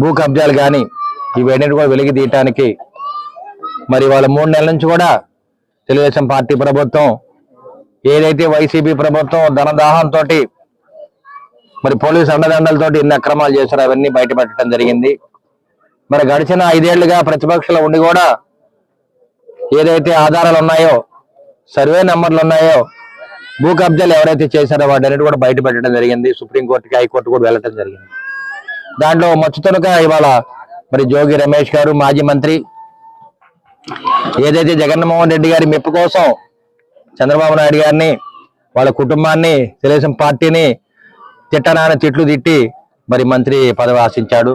భూ కబ్జాలు కానీ ఇవన్నీ కూడా వెలికి తీయటానికి మరి వాళ్ళ మూడు నెలల నుంచి కూడా తెలుగుదేశం పార్టీ ప్రభుత్వం ఏదైతే వైసీపీ ప్రభుత్వం ధనదాహంతో మరి పోలీసు అండదండలతోటి ఎన్ని అక్రమాలు చేశారో అవన్నీ బయట పెట్టడం జరిగింది. మరి గడిచిన ఐదేళ్ళుగా ప్రతిపక్షంలో ఉండి కూడా ఏదైతే ఆధారాలు ఉన్నాయో సర్వే నెంబర్లు ఉన్నాయో భూ కబ్జాలు ఎవరైతే చేశారో వాటన్నిటి కూడా బయట పెట్టడం జరిగింది. సుప్రీంకోర్టుకి హైకోర్టు కూడా వెళ్ళటం జరిగింది. దాంట్లో మచ్చుతొనక ఇవాళ మరి జోగి రమేష్ గారు మాజీ మంత్రి. ఏదైతే జగన్మోహన్ రెడ్డి గారి మెప్పు కోసం చంద్రబాబు నాయుడు గారిని వాళ్ళ కుటుంబాన్ని తెలుగుదేశం పార్టీని తిట్టనాన తిట్లు తిట్టి మరి మంత్రి పదవి ఆశించాడు.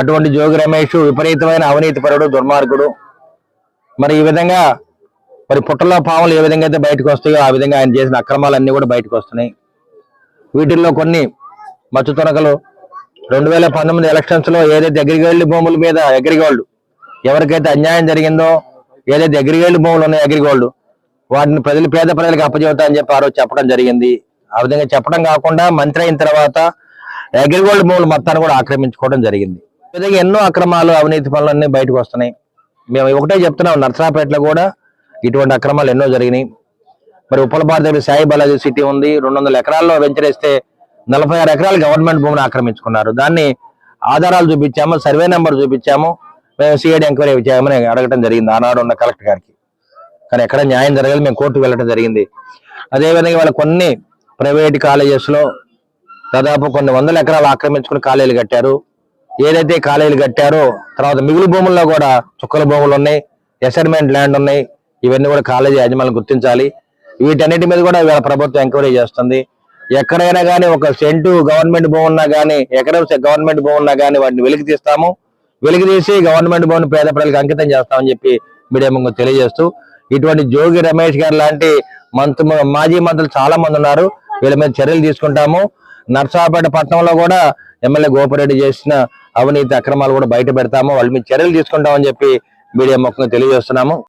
అటువంటి జోగి రమేష్ విపరీతమైన అవినీతి పరుడు దుర్మార్గుడు. మరి ఈ విధంగా మరి పుట్టలో పాములు ఏ విధంగా అయితే బయటకు వస్తాయో ఆ విధంగా ఆయన చేసిన అక్రమాలన్నీ కూడా బయటకు వస్తున్నాయి. వీటిల్లో కొన్ని మచ్చుతొనకలు రెండు వేల పంతొమ్మిది ఎలక్షన్స్లో ఏదైతే అగ్రిగోల్డ్ భూముల మీద అగ్రిగోల్డ్ ఎవరికైతే అన్యాయం జరిగిందో ఏదైతే అగ్రిగోల్డ్ భూములు ఉన్నాయో అగ్రిగోల్డ్ వాటిని ప్రజలు పేద ప్రజలకు అప్పచెబుతా అని చెప్పి ఆ రోజు చెప్పడం జరిగింది. ఆ విధంగా చెప్పడం కాకుండా మంత్రి అయిన తర్వాత అగ్రిగోల్డ్ భూములు మొత్తాన్ని కూడా ఆక్రమించుకోవడం జరిగింది. విధంగా ఎన్నో అక్రమాలు అవినీతి పనులన్నీ బయటకు వస్తున్నాయి. మేము ఒకటే చెప్తున్నాం నర్సరాపేటలో కూడా ఇటువంటి అక్రమాలు ఎన్నో జరిగినాయి. మరి ఉప్పల భారతి సాయి బాలాజీ సిటీ ఉంది రెండు వందల ఎకరాల్లో వెంచరేస్తే నలభై ఆరు ఎకరాలు గవర్నమెంట్ భూమిని ఆక్రమించుకున్నారు. దాన్ని ఆధారాలు చూపించాము సర్వే నెంబర్ చూపించాము మేము సిఐడి ఎంక్వైరీ చేయమని అడగటం జరిగింది. ఆనాడు ఉన్న కలెక్టర్ గారికి. కానీ ఎక్కడ న్యాయం జరగాలి మేము కోర్టుకు వెళ్ళడం జరిగింది. అదేవిధంగా వాళ్ళ కొన్ని ప్రైవేట్ కాలేజెస్లో దాదాపు కొన్ని వందల ఎకరాలు ఆక్రమించుకుని కాలేజీలు కట్టారు. ఏదైతే కాలేజీలు కట్టారో తర్వాత మిగులు భూముల్లో కూడా చుక్కల భూములు ఉన్నాయి ఎసైన్మెంట్ ల్యాండ్ ఉన్నాయి. ఇవన్నీ కూడా కాలేజీ యాజమాన్యం గుర్తించాలి. వీటన్నిటి మీద కూడా వీళ్ళ ప్రభుత్వం ఎంక్వైరీ చేస్తుంది. ఎక్కడైనా కానీ ఒక సెంటు గవర్నమెంట్ భూమి ఉన్నా కానీ ఎకరం గవర్నమెంట్ భూమి ఉన్నా కానీ వాటిని వెలికి తీస్తాము. వెలికి తీసి గవర్నమెంట్ భూమిని పేద ప్రజలకు అంకితం చేస్తామని చెప్పి మీడియా ముందు తెలియజేస్తూ ఇటువంటి జోగి రమేష్ గారు లాంటి మంత్రి మాజీ మంత్రులు చాలా మంది ఉన్నారు. వీళ్ళ మీద చర్యలు తీసుకుంటాము. నర్సాపేట పట్టణంలో కూడా ఎమ్మెల్యే గోపిరెడ్డి చేసిన అవినీతి అక్రమాలు కూడా బయట పెడతాము. వాళ్ళ మీద చర్యలు తీసుకుంటామని చెప్పి మీడియా ముఖంగా తెలియజేస్తున్నాము.